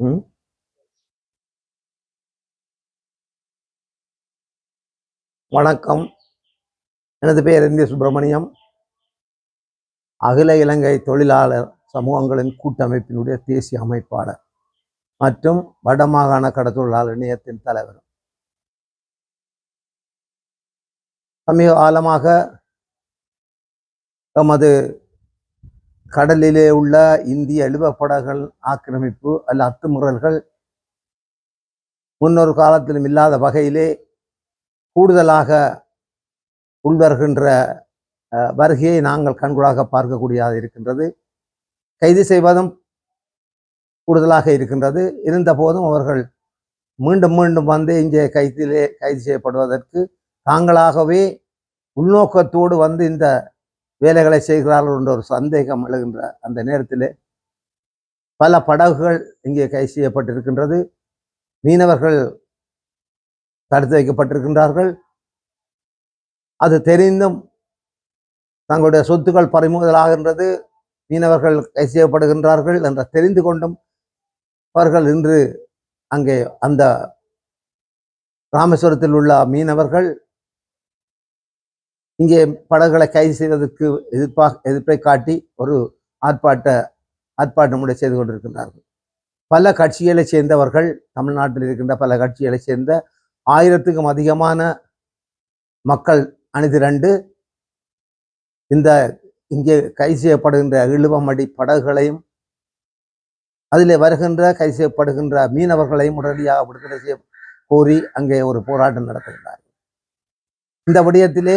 ம் வணக்கம். எனது பெயர் இந்திய சுப்பிரமணியம். அகில இலங்கை தொழிலாளர் சமூகங்களின் கூட்டமைப்பினுடைய தேசிய அமைப்பாளர் மற்றும் வடமாகாண கடத்தொழிலாளர் இணையத்தின் தலைவர். சமீப காலமாக எமது கடலிலே உள்ள இந்திய எழுவப்படகள் ஆக்கிரமிப்பு அல்ல அத்துமுறல்கள் முன்னொரு காலத்திலும் இல்லாத வகையிலே கூடுதலாக உள்வருகின்ற வருகையை நாங்கள் கண்கூடாக பார்க்கக்கூடியதாக இருக்கின்றது. கைது செய்வதும் கூடுதலாக இருக்கின்றது. இருந்த போதும் அவர்கள் மீண்டும் மீண்டும் வந்து இங்கே கைதிலே கைது செய்யப்படுவதற்கு தாங்களாகவே உள்நோக்கத்தோடு வந்து இந்த வேலைகளை செய்கிறார்கள் என்ற ஒரு சந்தேகம் எழுகின்ற அந்த நேரத்தில் பல படகுகள் இங்கே கை செய்யப்பட்டிருக்கின்றது. மீனவர்கள் தடுத்து வைக்கப்பட்டிருக்கின்றார்கள். அது தெரிந்தும் தங்களுடைய சொத்துக்கள் பறிமுதலாகின்றது. மீனவர்கள் கை செய்யப்படுகின்றார்கள் என்ற தெரிந்து கொண்டும் அவர்கள் இன்று அங்கே அந்த ராமேஸ்வரத்தில் உள்ள மீனவர்கள் இங்கே படகுகளை கைது செய்வதற்கு எதிர்ப்பாக எதிர்ப்பை காட்டி ஒரு ஆர்ப்பாட்ட ஆர்ப்பாட்டம் கூட செய்து கொண்டிருக்கின்றார்கள். பல கட்சிகளை சேர்ந்தவர்கள் தமிழ்நாட்டில் இருக்கின்ற பல கட்சிகளை சேர்ந்த ஆயிரத்துக்கும் அதிகமான மக்கள் அணிதிரண்டு இந்த இங்கே கைது செய்யப்படுகின்ற இழுவமடி படகுகளையும் அதில் வருகின்ற கைது செய்யப்படுகின்ற மீனவர்களையும் உடனடியாக விடுதலை செய்ய கோரி அங்கே ஒரு போராட்டம் நடத்துகின்றார்கள். இந்த விடயத்திலே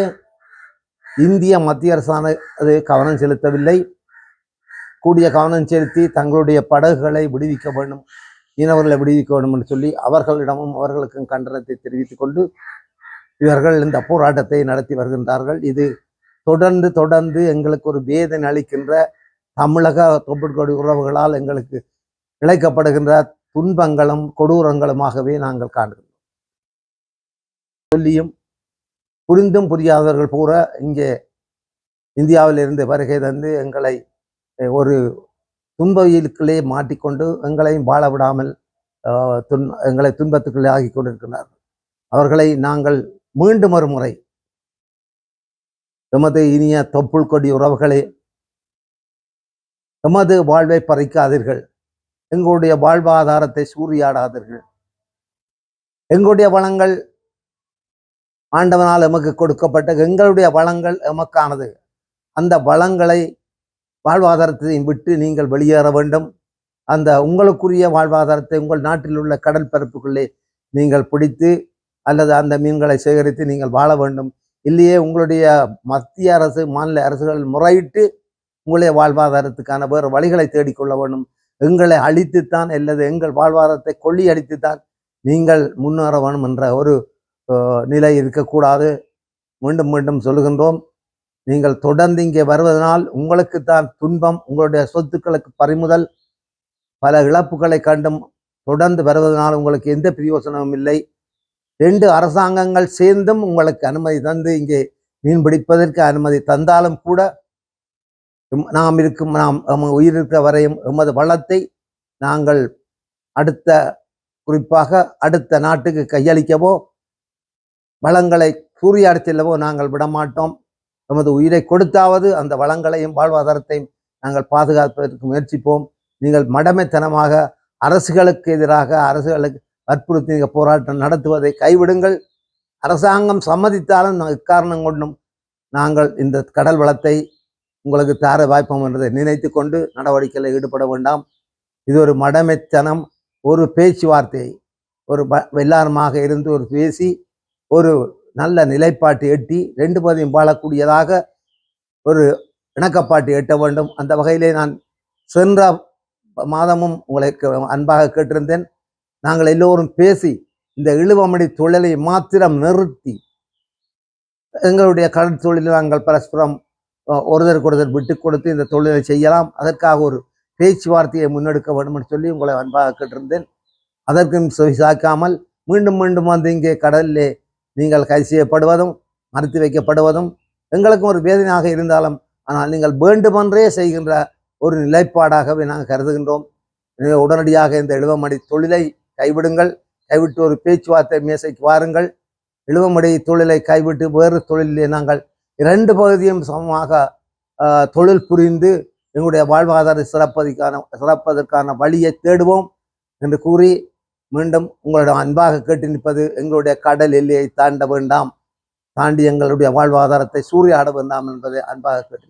இந்திய மத்திய அரசானது கவனம் செலுத்தவில்லை. கூடிய கவனம் செலுத்தி தங்களுடைய படகுகளை விடுவிக்க வேண்டும். மீனவர்களை விடுவிக்க வேண்டும் என்று சொல்லி அவர்களிடமும் அவர்களுக்கும் கண்டனத்தை தெரிவித்துக் கொண்டு இவர்கள் இந்த போராட்டத்தை நடத்தி வருகின்றார்கள். இது தொடர்ந்து தொடர்ந்து எங்களுக்கு ஒரு வேதனை அளிக்கின்ற தமிழக தொப்புட்கொடி உறவுகளால் எங்களுக்கு இழைக்கப்படுகின்ற துன்பங்களும் கொடூரங்களுமாகவே நாங்கள் காண்கிறோம். சொல்லியும் புரிந்தும் புரியாதவர்கள் பூரா இங்கே இந்தியாவிலிருந்து வருகை தந்து எங்களை ஒரு துன்பவியலுக்குள்ளே மாட்டிக்கொண்டு எங்களையும் வாழ விடாமல் துன் எங்களை துன்பத்துக்குள்ளே ஆகி கொண்டிருக்கிறார்கள். அவர்களை நாங்கள் மீண்டும் ஒரு முறை எமது இனிய தொப்புள் கொடி உறவுகளே எமது வாழ்வை பறிக்காதீர்கள். எங்களுடைய வாழ்வாதாரத்தை சூறையாடாதீர்கள். எங்களுடைய வளங்கள் ஆண்டவனால் எமக்கு கொடுக்கப்பட்ட எங்களுடைய வளங்கள் எமக்கானது. அந்த வளங்களை வாழ்வாதாரத்தையும் விட்டு நீங்கள் வெளியேற வேண்டும். அந்த உங்களுக்குரிய வாழ்வாதாரத்தை உங்கள் நாட்டில் உள்ள கடல் பரப்புக்குள்ளே நீங்கள் பிடித்து அல்லது அந்த மீன்களை சேகரித்து நீங்கள் வாழ வேண்டும். இல்லையே உங்களுடைய மத்திய அரசு மாநில அரசுகள் முறையிட்டு உங்களுடைய வாழ்வாதாரத்துக்கான வேறு வழிகளை தேடிக்கொள்ள வேண்டும். எங்களை அழித்துத்தான் அல்லது எங்கள் வாழ்வாதாரத்தை கொள்ளி அடித்துத்தான் நீங்கள் முன்னேற வேணும் என்ற ஒரு நிலை இருக்கக்கூடாது. மீண்டும் மீண்டும் சொல்லுகின்றோம். நீங்கள் தொடர்ந்து இங்கே வருவதனால் உங்களுக்கு தான் துன்பம் உங்களுடைய சொத்துக்களுக்கு பறிமுதல் பல இழப்புகளை கண்டும் தொடர்ந்து வருவதனால் உங்களுக்கு எந்த பிரயோசனமும் இல்லை. ரெண்டு அரசாங்கங்கள் சேர்ந்தும் உங்களுக்கு அனுமதி தந்து இங்கே மீன் பிடிப்பதற்கு அனுமதி தந்தாலும் கூட நாம் இருக்கும் நாம் உயிர் இருக்கிற வரையும் எமது வளத்தை நாங்கள் அடுத்த குறிப்பாக அடுத்த நாட்டுக்கு கையளிக்கவோ வளங்களை சூறையாடச் நாங்கள் விடமாட்டோம். எமது உயிரை கொடுத்தாவது அந்த வளங்களையும் வாழ்வாதாரத்தையும் நாங்கள் பாதுகாப்பதற்கு முயற்சிப்போம். நீங்கள் மடமைத்தனமாக அரசுகளுக்கு எதிராக அரசுகளுக்கு வற்புறுத்தி நீங்கள் போராட்டம் நடத்துவதை கைவிடுங்கள். அரசாங்கம் சம்மதித்தாலும் இக்காரணம் கொண்டும் நாங்கள் இந்த கடல் வளத்தை உங்களுக்கு தார வாய்ப்போம் என்றதை நினைத்து கொண்டு நடவடிக்கையில் ஈடுபட வேண்டாம். இது ஒரு மடமைத்தனம் ஒரு பேச்சுவார்த்தை ஒரு எல்லாருமாக இருந்து ஒரு பேசி ஒரு நல்ல நிலைப்பாட்டு எட்டி ரெண்டு பதையும் வாழக்கூடியதாக ஒரு இணக்கப்பாட்டு எட்ட வேண்டும். அந்த வகையிலே நான் சென்ற மாதமும் உங்களை அன்பாக கேட்டிருந்தேன். நாங்கள் எல்லோரும் பேசி இந்த இழுவமடி தொழிலை மாத்திரம் நிறுத்தி எங்களுடைய கடல் தொழிலை நாங்கள் பரஸ்பரம் ஒருதருக்கு ஒருதர் விட்டு கொடுத்து இந்த தொழிலை செய்யலாம். அதற்காக ஒரு பேச்சுவார்த்தையை முன்னெடுக்க வேண்டும் என்று சொல்லி உங்களை அன்பாக கேட்டிருந்தேன். அதற்கும் செவி சாய்க்காமல் மீண்டும் மீண்டும் வந்து இங்கே கடலிலே நீங்கள் கை செய்யப்படுவதும் மறுத்து வைக்கப்படுவதும் எங்களுக்கும் ஒரு வேதனையாக இருந்தாலும் ஆனால் நீங்கள் வேண்டுமென்றே செய்கின்ற ஒரு நிலைப்பாடாகவே நாங்கள் கருதுகின்றோம். எனவே உடனடியாக இந்த எழுவமடி தொழிலை கைவிடுங்கள். கைவிட்டு ஒரு பேச்சுவார்த்தை மேசைக்கு வாருங்கள். எழுவமடி தொழிலை கைவிட்டு வேறு தொழிலிலே நாங்கள் இரண்டு பகுதியும் சமமாக தொழில் புரிந்து எங்களுடைய வாழ்வாதார சிறப்பதற்கான சிறப்பதற்கான வழியை தேடுவோம் என்று கூறி மீண்டும் உங்களிடம் அன்பாக கேட்டு நிற்பது எங்களுடைய கடல் எல்லையை தாண்ட வேண்டாம். தாண்டி எங்களுடைய வாழ்வாதாரத்தை சூறையாட வேண்டாம் என்பதை அன்பாக கேட்டு